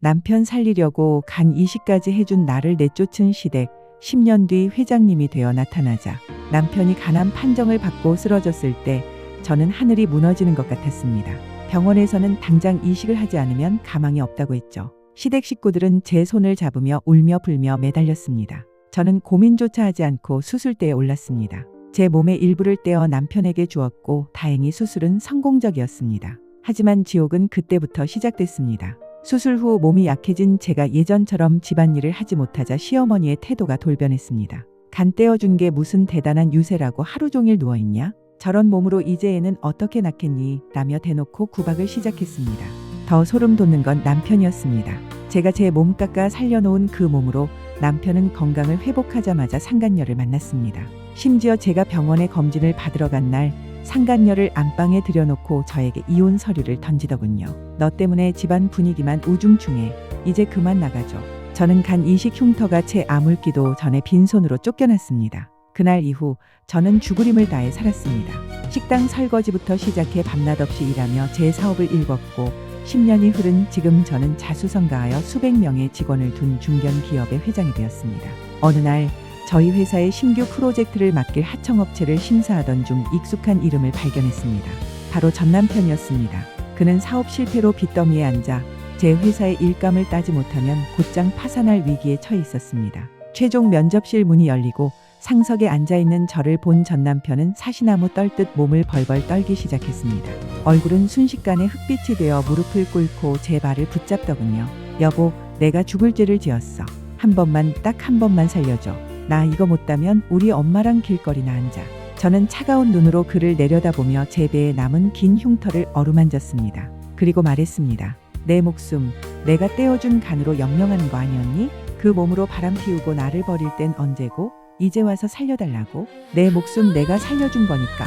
남편 살리려고 간 이식까지 해준 나를 내쫓은 시댁 10년 뒤 회장님이 되어 나타나자 남편이 간암 판정을 받고 쓰러졌을 때 저는 하늘이 무너지는 것 같았습니다. 병원에서는 당장 이식을 하지 않으면 가망이 없다고 했죠. 시댁 식구들은 제 손을 잡으며 울며 불며 매달렸습니다. 저는 고민조차 하지 않고 수술대에 올랐습니다. 제 몸의 일부를 떼어 남편에게 주었고 다행히 수술은 성공적이었습니다. 하지만 지옥은 그때부터 시작됐습니다. 수술 후 몸이 약해진 제가 예전처럼 집안일을 하지 못하자 시어머니의 태도가 돌변했습니다. 간 떼어준 게 무슨 대단한 유세라고 하루 종일 누워있냐? 저런 몸으로 이제 애는 어떻게 낳겠니? 라며 대놓고 구박을 시작했습니다. 더 소름 돋는 건 남편이었습니다. 제가 제 몸 깎아 살려놓은 그 몸으로 남편은 건강을 회복하자마자 상간녀를 만났습니다. 심지어 제가 병원에 검진을 받으러 간 날 상간녀를 안방에 들여놓고 저에게 이혼 서류를 던지더군요. 너 때문에 집안 분위기만 우중충해. 이제 그만 나가죠. 저는 간 이식 흉터가 채 아물기도 전에 빈손으로 쫓겨났습니다. 그날 이후 저는 죽으림을 다해 살았습니다. 식당 설거지부터 시작해 밤낮 없이 일하며 제 사업을 일궜고 10년이 흐른 지금 저는 자수성가하여 수백 명의 직원을 둔 중견 기업의 회장이 되었습니다. 어느 날 저희 회사의 신규 프로젝트를 맡길 하청업체를 심사하던 중 익숙한 이름을 발견했습니다. 바로 전 남편이었습니다. 그는 사업 실패로 빚더미에 앉아 제 회사의 일감을 따지 못하면 곧장 파산할 위기에 처해 있었습니다. 최종 면접실 문이 열리고 상석에 앉아 있는 저를 본 전 남편은 사시나무 떨듯 몸을 벌벌 떨기 시작했습니다. 얼굴은 순식간에 흑빛이 되어 무릎을 꿇고 제 발을 붙잡더군요. 여보, 내가 죽을 죄를 지었어. 한 번만, 딱 한 번만 살려줘. 나 이거 못다면 우리 엄마랑 길거리나 앉아. 저는 차가운 눈으로 그를 내려다보며 제 배에 남은 긴 흉터를 어루만졌습니다. 그리고 말했습니다. 내 목숨, 내가 떼어준 간으로 연명하는 거 아니었니? 그 몸으로 바람 피우고 나를 버릴 땐 언제고? 이제 와서 살려달라고? 내 목숨 내가 살려준 거니까.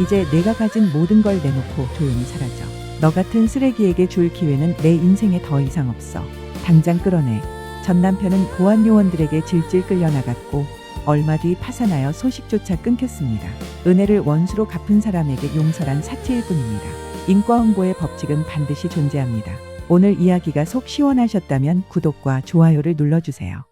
이제 내가 가진 모든 걸 내놓고 조용히 사라져. 너 같은 쓰레기에게 줄 기회는 내 인생에 더 이상 없어. 당장 끌어내. 전 남편은 보안 요원들에게 질질 끌려나갔고 얼마 뒤 파산하여 소식조차 끊겼습니다. 은혜를 원수로 갚은 사람에게 용서란 사치일 뿐입니다. 인과 홍보의 법칙은 반드시 존재합니다. 오늘 이야기가 속 시원하셨다면 구독과 좋아요를 눌러주세요.